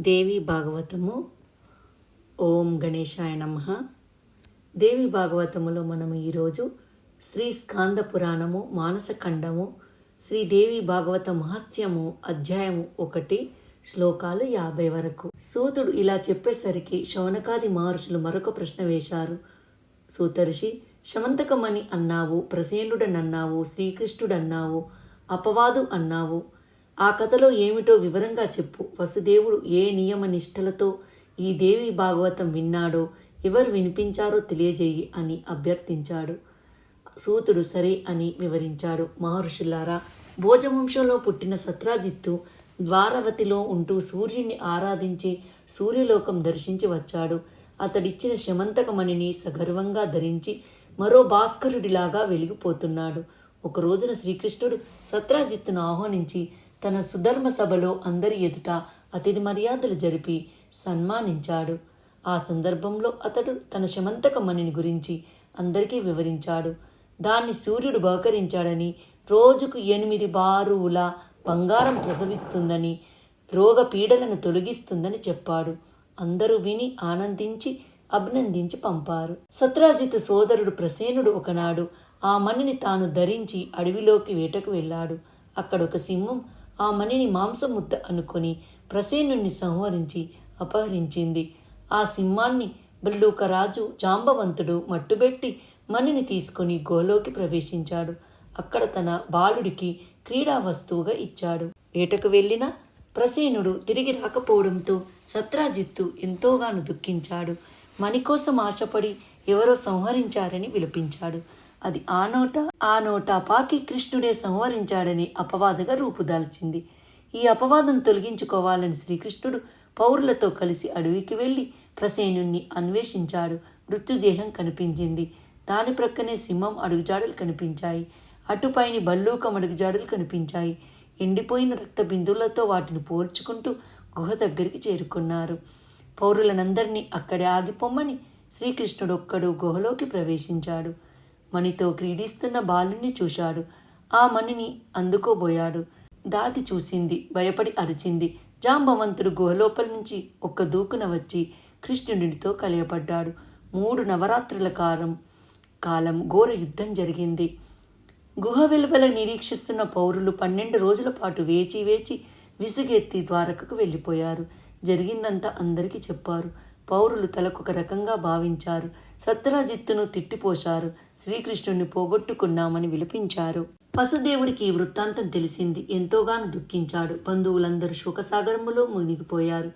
దేవి భాగవతము. ఓం గణేశాయ నమ. దేవి భాగవతములో మనము ఈరోజు శ్రీ స్కాంద పురాణము మానసఖండము శ్రీ దేవి భాగవత మహత్యము అధ్యాయము ఒకటి శ్లోకాలు యాభై వరకు. సూతుడు ఇలా చెప్పేసరికి శౌనకాది మహర్షులు మరొక ప్రశ్న వేశారు. సూతర్షి శమంతకమణి అన్నావు ప్రసేనుడనన్నావు శ్రీకృష్ణుడన్నావు అపవాదు అన్నావు ఆ కథలో ఏమిటో వివరంగా చెప్పు. వసుదేవుడు ఏ నియమ నిష్టలతో ఈ దేవి భాగవతం విన్నాడో ఎవరు వినిపించారో తెలియజేయి అని అభ్యర్థించాడు. సూతుడు సరే అని వివరించాడు. మహర్షులారా భోజవంశంలో పుట్టిన సత్రాజిత్తు ద్వారవతిలో ఉంటూ సూర్యుని ఆరాధించి సూర్యలోకం దర్శించి వచ్చాడు. అతడిచ్చిన శమంతకమణిని సగర్వంగా ధరించి మరో భాస్కరుడిలాగా వెలిగిపోతున్నాడు. ఒక రోజున శ్రీకృష్ణుడు సత్రాజిత్తును ఆహ్వానించి తన సుధర్మ సభలో అందరి ఎదుట అతిథి మర్యాదలు జరిపి సన్మానించాడు. ఆ సందర్భంలో అతడు తన శమంతకమణిని గురించి అందరికీ వివరించాడు. దాన్ని సూర్యుడు బహకరించాడని రోజుకు ఎనిమిది బారువుల బంగారం ప్రసవిస్తుందని రోగ పీడలను తొలగిస్తుందని చెప్పాడు. అందరూ విని ఆనందించి అభినందించి పంపారు. సత్రాజిత్ సోదరుడు ప్రసేనుడు ఒకనాడు ఆ మణిని తాను ధరించి అడవిలోకి వేటకు వెళ్ళాడు. అక్కడ ఒక సింహం ఆ మణిని మాంసముద్ద అనుకొని ప్రసేనుణ్ణి సంహరించి అపహరించింది. ఆ సింహాన్ని బల్లూకరాజు జాంబవంతుడు మట్టుబెట్టి మణిని తీసుకుని గోలోకి ప్రవేశించాడు. అక్కడ తన బాలుడికి క్రీడా వస్తువుగా ఇచ్చాడు. వేటకు వెళ్ళిన ప్రసేనుడు తిరిగి రాకపోవడంతో సత్రాజిత్తు ఎంతోగాను దుఃఖించాడు. మణి కోసం ఆశపడి ఎవరో సంహరించారని విలపించాడు. అది ఆ నోట ఆ నోట పాకి కృష్ణుడే సంహరించాడని అపవాదగా రూపుదాల్చింది. ఈ అపవాదం తొలగించుకోవాలని శ్రీకృష్ణుడు పౌరులతో కలిసి అడవికి వెళ్ళి ప్రసేనుణ్ణి అన్వేషించాడు. మృత్యుదేహం కనిపించింది. దాని ప్రక్కనే సింహం అడుగుజాడలు కనిపించాయి. అటుపైని బల్లూకం అడుగుజాడలు కనిపించాయి. ఎండిపోయిన రక్త బిందువులతో వాటిని పోల్చుకుంటూ గుహ దగ్గరికి చేరుకున్నారు. పౌరులనందరినీ అక్కడే ఆగిపోమ్మని శ్రీకృష్ణుడు ఒక్కడు గుహలోకి ప్రవేశించాడు. మణితో క్రీడిస్తున్న బాలుణ్ణి చూశాడు. ఆ మణిని అందుకోబోయాడు. దాతి చూసింది భయపడి అరిచింది. జాంబవంతుడు గుహలోపల నుంచి ఒక్క దూకున వచ్చి కృష్ణుడితో కలియపడ్డాడు మూడు నవరాత్రుల కాలం కాలం ఘోర యుద్ధం జరిగింది. గుహ వెలువల నిరీక్షిస్తున్న పౌరులు పన్నెండు రోజుల పాటు వేచి వేచి విసుగెత్తి ద్వారకకు వెళ్ళిపోయారు. జరిగిందంతా అందరికీ చెప్పారు. పౌరులు తలకొక రకంగా భావించారు. సత్యరాజిత్తును తిట్టిపోశారు. శ్రీకృష్ణుణ్ణి పోగొట్టుకున్నామని విలపించారు. వసుదేవుడికి ఈ వృత్తాంతం తెలిసింది. ఎంతోగాను దుఃఖించాడు. బంధువులందరూ శోకసాగరములో మునిగిపోయారు.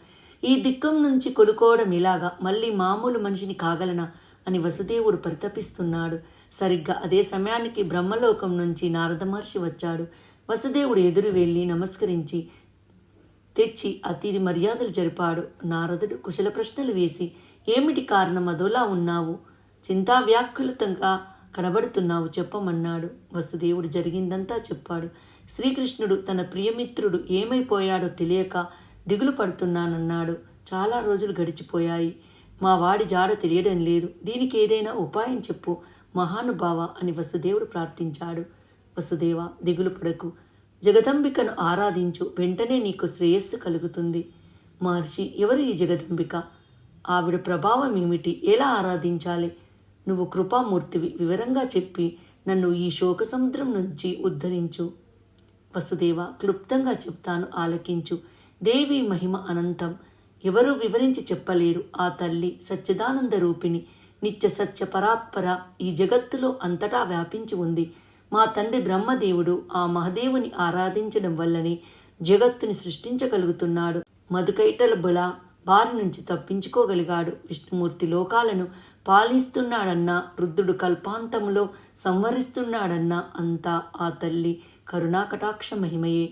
ఈ దిక్కం నుంచి కొలుకోవడం ఇలాగా మళ్ళీ మామూలు మనిషిని కాగలనా? అని వసుదేవుడు పరితపిస్తున్నాడు. సరిగ్గా అదే సమయానికి బ్రహ్మలోకం నుంచి నారద మహర్షి వచ్చాడు. వసుదేవుడు ఎదురు వెళ్ళి నమస్కరించి తెచ్చి అతిథి మర్యాదలు జరిపాడు. నారదుడు కుశల ప్రశ్నలు వేసి ఏమిటి కారణం? అదోలా ఉన్నావు. చింతావ్యాకులతంగా కనబడుతున్నావు చెప్పమన్నాడు. వసుదేవుడు జరిగిందంతా చెప్పాడు. శ్రీకృష్ణుడు తన ప్రియమిత్రుడు ఏమైపోయాడో తెలియక దిగులు పడుతున్నానన్నాడు. చాలా రోజులు గడిచిపోయాయి. మా వాడి జాడ తెలియడం లేదు. దీనికి ఏదైనా ఉపాయం చెప్పు. మహానుభావ అని వసుదేవుడు ప్రార్థించాడు. వసుదేవ దిగులు పడకు. జగదంబికను ఆరాధించు వెంటనే నీకు శ్రేయస్సు కలుగుతుంది. మహర్షి ఎవరు ఈ జగదంబిక? ఆవిడ ప్రభావం ఏమిటి ఎలా ఆరాధించాలి? నువ్వు కృపామూర్తివి వివరంగా చెప్పి నన్ను ఈ శోక సముద్రం నుంచి ఉద్ధరించు. వసుదేవ క్లుప్తంగా చెప్తాను ఆలకించు. దేవి మహిమ అనంతం. ఎవరూ వివరించి చెప్పలేరు. ఆ తల్లి సచ్చిదానంద రూపిణి నిత్య సత్య పరాత్పర ఈ జగత్తులో అంతటా వ్యాపించి ఉంది. మా తండ్రి బ్రహ్మదేవుడు ఆ మహదేవుని ఆరాధించడం వల్లనే జగత్తుని సృష్టించగలుగుతున్నాడు. మధుకైటల బుల బారి నుంచి తప్పించుకోగలిగాడు. విష్ణుమూర్తి లోకాలను పాలిస్తున్నాడన్నా రుద్రుడు కల్పాంతములో సంవరిస్తున్నాడన్నా అంతా ఆ తల్లి కరుణాకటాక్ష మహిమయే.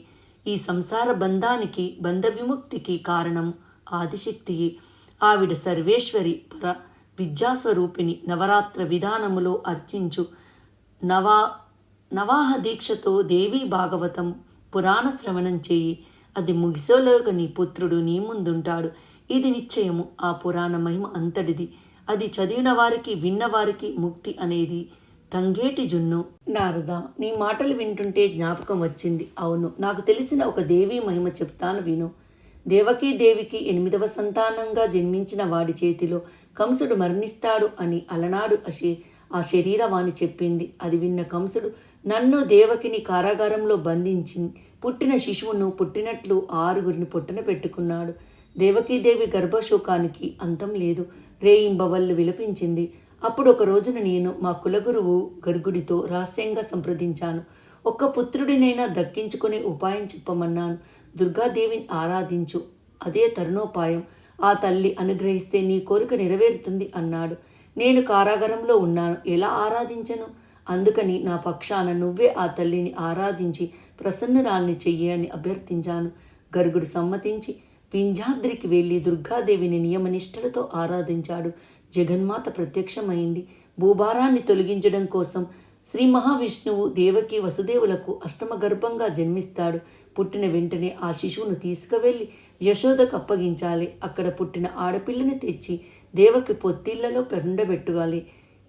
ఈ సంసార బంధానికి బంధ విముక్తికి కారణం ఆదిశక్తియే ఆవిడ సర్వేశ్వరి పర విద్యాస్వరూపిణి నవరాత్ర విధానములో అర్చించు నవా నవాహ దీక్షతో దేవీ భాగవతం పురాణ శ్రవణం చేయి. అది ముగిసోలోక నీ పుత్రుడు నీ ముందుంటాడు. ఇది నిశ్చయము. ఆ పురాణ మహిమ అంతటిది. అది చదివిన వారికి విన్నవారికి ముక్తి అనేది. తంగేటి జున్ను. నారద నీ మాటలు వింటుంటే జ్ఞాపకం వచ్చింది. అవును నాకు తెలిసిన ఒక దేవీ మహిమ చెప్తాను విను. దేవకీ దేవికి ఎనిమిదవ సంతానంగా జన్మించిన వాడి చేతిలో కంసుడు మరణిస్తాడు అని అలనాడు అశే ఆ శరీరవాణి చెప్పింది. అది విన్న కంసుడు నన్ను దేవకిని కారాగారంలో బంధించి పుట్టిన శిశువును పుట్టినట్లు ఆరుగురిని పుట్టన పెట్టుకున్నాడు. దేవకీదేవి గర్భశోకానికి అంతం లేదు. రేయింబవళ్ళు విలపించింది. అప్పుడు ఒక రోజున నేను మా కులగురువు గర్గుడితో రహస్యంగా సంప్రదించాను. ఒక్క పుత్రుడినైనా దక్కించుకునే ఉపాయం చెప్పమన్నాను. దుర్గాదేవిని ఆరాధించు. అదే తరుణోపాయం. ఆ తల్లి అనుగ్రహిస్తే నీ కోరిక నెరవేరుతుంది అన్నాడు. నేను కారాగారంలో ఉన్నాను. ఎలా ఆరాధించను? అందుకని నా పక్షాన నువ్వే ఆ తల్లిని ఆరాధించి ప్రసన్నరాల్ని చెయ్యి అని అభ్యర్థించాను. గరుగుడు సమ్మతించి వింధ్యాద్రికి వెళ్ళి దుర్గాదేవిని నియమనిష్టలతో ఆరాధించాడు. జగన్మాత ప్రత్యక్షమైంది. భూభారాన్ని తొలగించడం కోసం శ్రీ మహావిష్ణువు దేవకి వసుదేవులకు అష్టమ గర్భంగా జన్మిస్తాడు. పుట్టిన వెంటనే ఆ శిశువును తీసుకువెళ్ళి యశోదకు అప్పగించాలి. అక్కడ పుట్టిన ఆడపిల్లని తెచ్చి దేవకి పొత్తిళ్ళలో పెండబెట్టుగాలి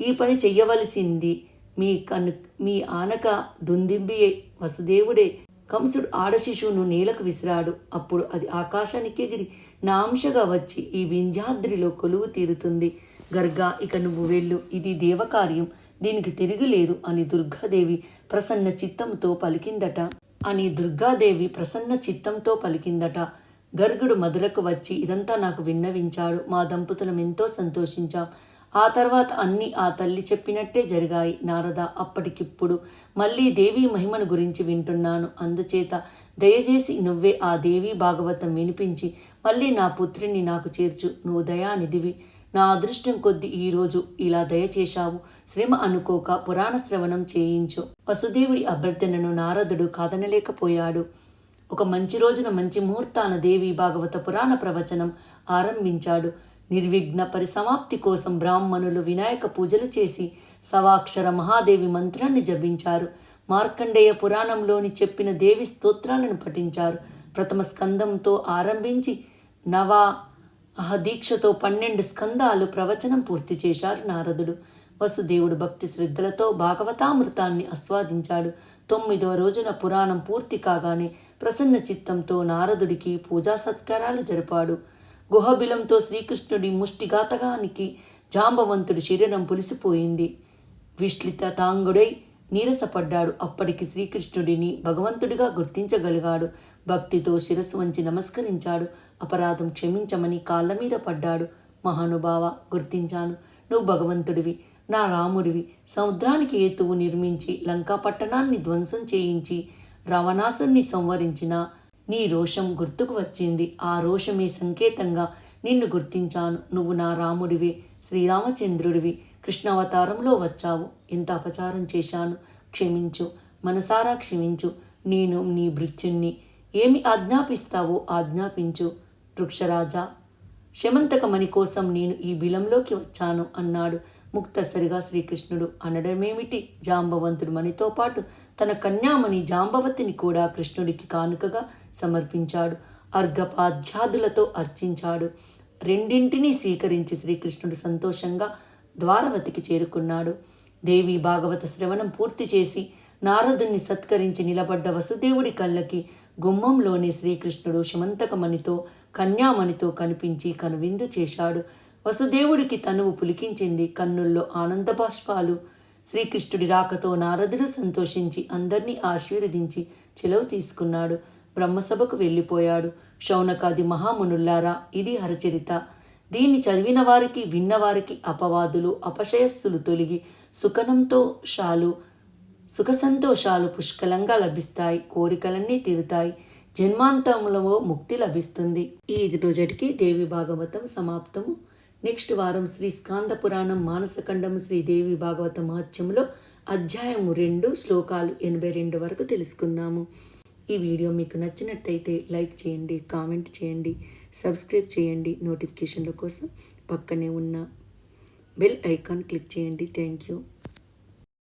ఈ పని చెయ్యవలసింది మీ కను మీ ఆనక దుందింబియే వసుదేవుడే. కంసుడు ఆడశిశువును నేలకు విసిరాడు. అప్పుడు అది ఆకాశానికి ఎగిరి నా అంశగా వచ్చి ఈ వింధ్యాద్రిలో కొలువు తీరుతుంది. గర్గా ఇక నువ్వు వెళ్ళు. ఇది దేవకార్యం. దీనికి తిరుగులేదు అని దుర్గాదేవి ప్రసన్న చిత్తంతో పలికిందట. అని దుర్గాదేవి ప్రసన్న చిత్తంతో పలికిందట. గర్గుడు మధురకు వచ్చి ఇదంతా నాకు విన్నవించాడు. మా దంపతులం ఎంతో సంతోషించాం. ఆ తర్వాత అన్ని ఆ తల్లి చెప్పినట్టే జరిగాయి. నారద అప్పటికిప్పుడు మళ్ళీ దేవి మహిమను గురించి వింటున్నాను. అందుచేత దయచేసి నువ్వే ఆ దేవి భాగవతం వినిపించి మళ్ళీ నా పుత్రిని నాకు చేర్చు. నువ్వు దయానిధివి. నా అదృష్టం కొద్ది ఈరోజు ఇలా దయచేశావు. శ్రమ అనుకోక పురాణ శ్రవణం చేయించు. వసుదేవుడి అభ్యర్థనను నారదుడు కాదనలేకపోయాడు. ఒక మంచి రోజున మంచి ముహూర్తాన దేవి భాగవత పురాణ ప్రవచనం ఆరంభించాడు. నిర్విఘ్న పరిసమాప్తి కోసం బ్రాహ్మణులు వినాయక పూజలు చేసి సవాక్షర మహాదేవి మంత్రాన్ని జపించారు. మార్కండేయ పురాణంలోని చెప్పిన దేవి స్తోత్రాలను పఠించారు. ప్రథమ స్కందంతో ఆరంభించి నవా అహ దీక్షతో పన్నెండు స్కందాలు ప్రవచనం పూర్తి చేశారు నారదుడు. వసుదేవుడు భక్తి శ్రద్ధలతో భాగవతామృతాన్ని ఆస్వాదించాడు. తొమ్మిదవ రోజున పురాణం పూర్తి కాగానే ప్రసన్న చిత్తంతో నారదుడికి పూజా సత్కారాలు జరిపాడు. గుహబిలంతో శ్రీకృష్ణుడి ముష్టిఘాతగానికి జాంబవంతుడి శరీరం పులిసిపోయింది. విశ్లిత తాంగుడై నీరసపడ్డాడు. అప్పటికి శ్రీకృష్ణుడిని భగవంతుడిగా గుర్తించగలిగాడు. భక్తితో శిరస్సు వంచి నమస్కరించాడు. అపరాధం క్షమించమని కాళ్ళ మీద పడ్డాడు. మహానుభావ గుర్తించాను. నువ్వు భగవంతుడివి. నా రాముడివి. సముద్రానికి ఏతువు నిర్మించి లంకా పట్టణాన్ని ధ్వంసం చేయించి రావణాసుని సంవరించిన నీ రోషం గుర్తుకు వచ్చింది. ఆ రోషమే సంకేతంగా నిన్ను గుర్తించాను. నువ్వు నా రాముడివి శ్రీరామచంద్రుడివి. కృష్ణావతారంలో వచ్చావు. ఎంత అపచారం చేశాను. క్షమించు మనసారా క్షమించు. నేను నీ భృత్యుణ్ణి. ఏమి ఆజ్ఞాపిస్తావో ఆజ్ఞాపించు వృక్షరాజా. శమంతకమణి కోసం నేను ఈ బిలంలోకి వచ్చాను అన్నాడు. ముక్తసరిగా శ్రీకృష్ణుడు అనడమేమిటి? జాంబవంతుడు మణితో పాటు తన కన్యామణి జాంబవతిని కూడా కృష్ణుడికి కానుకగా సమర్పించాడు. అర్ఘపాధ్యాదులతో అర్చించాడు. రెండింటినీ స్వీకరించి శ్రీకృష్ణుడు సంతోషంగా ద్వారవతికి చేరుకున్నాడు. దేవి భాగవత శ్రవణం పూర్తి చేసి నారదుణ్ణి సత్కరించి నిలబడ్డ వసుదేవుడి కళ్ళకి గుమ్మంలోని శ్రీకృష్ణుడు శమంతకమణితో కన్యామణితో కనిపించి కనువిందు చేశాడు. వసుదేవుడికి తనువు పులికించింది కన్నుల్లో ఆనంద బాష్పాలు. శ్రీకృష్ణుడి రాకతో నారదుడు సంతోషించి అందర్నీ ఆశీర్వదించి చెలవు తీసుకున్నాడు. బ్రహ్మసభకు వెళ్ళిపోయాడు. శౌనకాది మహామునుల్లారా ఇది హరచరిత. దీన్ని చదివిన వారికి విన్నవారికి అపవాదులు అపశయస్సులు తొలగి సుఖనంతో షాలు సుఖ సంతోషాలు పుష్కలంగా లభిస్తాయి కోరికలన్నీ తీరుతాయి. జన్మాంతంలో ముక్తి లభిస్తుంది. ఈ రోజుటికి దేవి భాగవతం సమాప్తము. నెక్స్ట్ వారం శ్రీ స్కాంద పురాణం మానసఖండము శ్రీదేవి భాగవత మహత్యంలో అధ్యాయము రెండు శ్లోకాలు ఎనభై రెండు వరకు తెలుసుకుందాము. ఈ వీడియో మీకు నచ్చినట్టయితే లైక్ చేయండి కామెంట్ చేయండి సబ్స్క్రైబ్ చేయండి నోటిఫికేషన్ల కోసం పక్కనే ఉన్న బెల్ ఐకాన్ క్లిక్ చేయండి. Thank you.